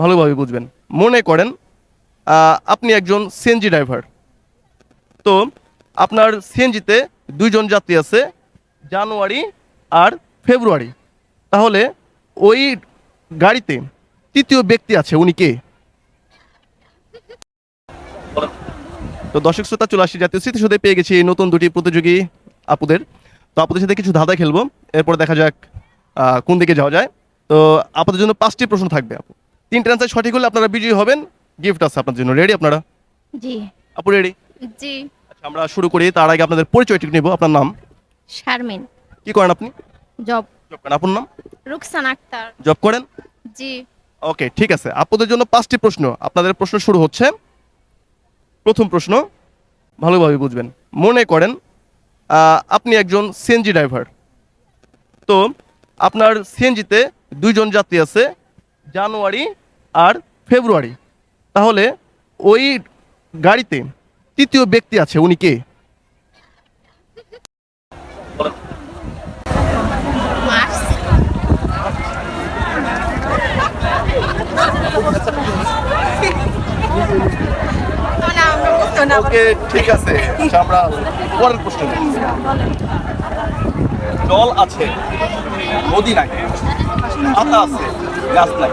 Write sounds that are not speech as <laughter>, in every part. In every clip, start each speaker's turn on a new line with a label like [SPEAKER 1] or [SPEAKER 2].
[SPEAKER 1] ভালোভাবে বুঝবেন। মনে করেন আপনি একজন সিএনজি ড্রাইভার তো আপনার সিএনজিতে দুইজন যাত্রী আছে, জানুয়ারি আর ফেব্রুয়ারি। তাহলে ওই গাড়িতে তৃতীয় ব্যক্তি আছে, উনি কে? তো দর্শক শ্রোতা, চলে আসি জাতীয় স্মৃতিসৌধে। পেয়ে গেছি এই নতুন দুটি প্রতিযোগী আপুদের। তো আপুদের সাথে কিছু ধাঁধা খেলব। এরপর দেখা যাক কোন দিকে যাওয়া যায়। তো আপনাদের জন্য পাঁচটি প্রশ্ন থাকবে আপু। তিনটে অ্যান্সার সঠিক হলে আপনারা বিজয়ী হবেন। গিফট আছে আপনার জন্য। রেডি আপনারা?
[SPEAKER 2] জি।
[SPEAKER 1] আপু রেডি
[SPEAKER 2] জি।
[SPEAKER 1] আচ্ছা আমরা শুরু করি। তার আগে আপনাদের পরিচয়টি নেব। আপনার নাম?
[SPEAKER 2] শারমিন।
[SPEAKER 1] কি করেন আপনি?
[SPEAKER 2] জব।
[SPEAKER 1] জব করেন। আপনার নাম?
[SPEAKER 2] রুকসান আক্তার।
[SPEAKER 1] জব করেন?
[SPEAKER 2] জি।
[SPEAKER 1] ওকে ঠিক আছে। আপনাদের জন্য পাঁচটি প্রশ্ন। আপনাদের প্রশ্ন শুরু হচ্ছে। প্রথম প্রশ্ন ভালোভাবে বুঝবেন। মনে করেন আপনি একজন সিএনজি ড্রাইভার তো আপনার সিএনজিতে দুইজন যাত্রী আছে। জানুয়ারি আর ফেব্রুয়ারি। তাহলে ওই গাড়িতে তৃতীয় ব্যক্তি আছে, উনি কে? ওকে, ঠিক আছে, আমরা পরের প্রশ্ন জল আছে, নদী নাই পাতা আছে, গাছ নাই।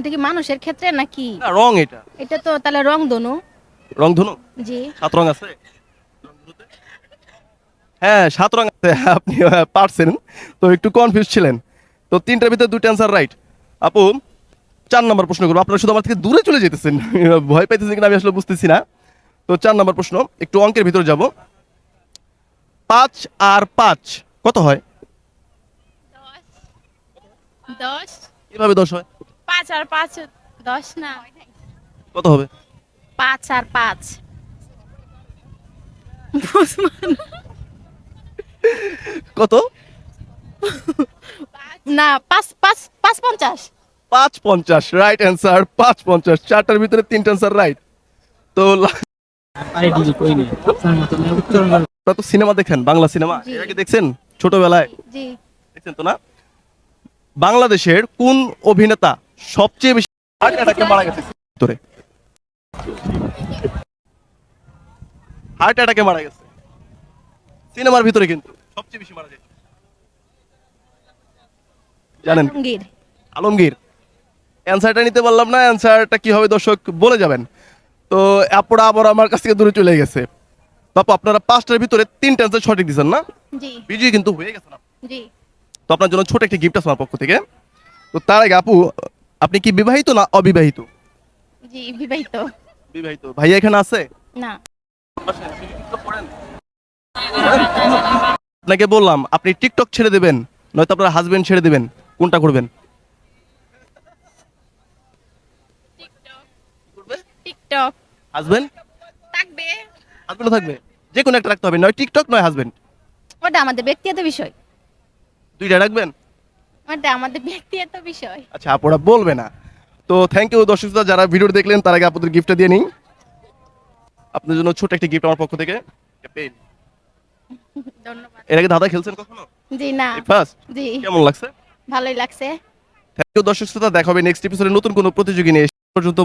[SPEAKER 1] এটা
[SPEAKER 2] কি মানুষের ক্ষেত্রে নাকি?
[SPEAKER 1] না রং এটা।
[SPEAKER 2] এটা তো তাহলে রং দনু
[SPEAKER 1] রং ধনু?
[SPEAKER 2] জি।
[SPEAKER 1] সাত রং আছে? হ্যাঁ সাত রং আছে আপনি পারছেন। তো একটু কনফিউজ ছিলেন। তো তিনটার ভিতরে দুটো অ্যান্সার রাইট আপু চার নম্বর প্রশ্ন করব। আপনারা শুধু আমার থেকে দূরে চলে যেতেছেন। <laughs> ভয় পাইতেছেন কিনা আমি আসলে বুঝতেছি না। তো চার নম্বর প্রশ্ন একটু অঙ্কের ভিতরে যাব। পাঁচ আর পাঁচ কত হয়?
[SPEAKER 2] দশ।
[SPEAKER 1] কীভাবে দশ হয়?
[SPEAKER 2] পাঁচ আর পাঁচ দশ না।
[SPEAKER 1] কত হবে?
[SPEAKER 2] পাঁচ আর পাঁচ।
[SPEAKER 1] কত?
[SPEAKER 2] না পাঁচ পাঁচ পাঁচ পঞ্চাশ।
[SPEAKER 1] পাঁচ পঞ্চাশ রাইট অ্যান্সার পাঁচ পঞ্চাশ। চারটার ভিতরে তিনটা অ্যান্সার রাইট তো লা-
[SPEAKER 3] আরে ডিজি কই নেই? আপনার
[SPEAKER 1] তো সিনেমা দেখেন বাংলা সিনেমা। এর আগে দেখছেন? ছোটবেলায়?
[SPEAKER 2] জি।
[SPEAKER 1] দেখছেন তো না? বাংলাদেশের কোন অভিনেতা সবচেয়ে বেশি হার্ট অ্যাটাকে মারা গেছে। ভিতরে হার্ট অ্যাটাকে মারা গেছে। সিনেমার ভিতরে কিন্তু সবচেয়ে বেশি মারা যায়। জানেন?
[SPEAKER 2] আলমগীর।
[SPEAKER 1] অ্যান্সারটা নিতে পারলাম না অ্যান্সারটা কি হবে দর্শক বলে যাবেন? তো আপুরা আবার আমার কাছ থেকে দূরে চলে গেছে। বাপু আপনারা পাঁচটার ভিতরে তিনটা অ্যান্সার সঠিক দিচ্ছেন না?
[SPEAKER 2] জি।
[SPEAKER 1] বিজয়ী কিন্তু হয়ে গেছে না তো আপনার জন্য ছোট একটি গিফট আছে আমার পক্ষ থেকে। তো তার আগে আপু আপনি কি বিবাহিত না অবিবাহিত?
[SPEAKER 2] জি বিবাহিত।
[SPEAKER 1] বিবাহিত। ভাইয়া এখানে আছে?
[SPEAKER 2] না।
[SPEAKER 1] আপনাকে বললাম আপনি টিকটক ছেড়ে দেবেন নয়তো আপনার হাজবেন্ড ছেড়ে দেবেন। কোনটা করবেন?
[SPEAKER 2] টিকটক।
[SPEAKER 1] হাজবেন্ড
[SPEAKER 2] থাকবে।
[SPEAKER 1] হাজবেন্ডও থাকবে। যে কোনো একটা রাখতে হবে নয় টিকটক নয় হাজবেন্ড
[SPEAKER 2] ওটা আমাদের ব্যক্তিগত বিষয়।
[SPEAKER 1] দুইটা রাখবেন?
[SPEAKER 2] আমাদের ব্যক্তিগত বিষয়।
[SPEAKER 1] আচ্ছা আপুরা বলবে না। তো থ্যাংক ইউ যারা ভিডিও দেখলেন তার আগে আপনাদের গিফটটা দিয়ে নিই। আপনার জন্য ছোট একটি গিফট আমার পক্ষ থেকে। পেন।
[SPEAKER 2] ধন্যবাদ।
[SPEAKER 1] এর আগে দাদা খেলছেন কখনো?
[SPEAKER 2] জি না।
[SPEAKER 1] ফার্স্ট
[SPEAKER 2] জি।
[SPEAKER 1] কেমন লাগছে?
[SPEAKER 2] ভালোই লাগছে।
[SPEAKER 1] থ্যাংক ইউ দর্শক শ্রোতা দেখা হবে নেক্সট এপিসোডে নতুন কোনো প্রতিযোগী নিয়ে। পর্যন্ত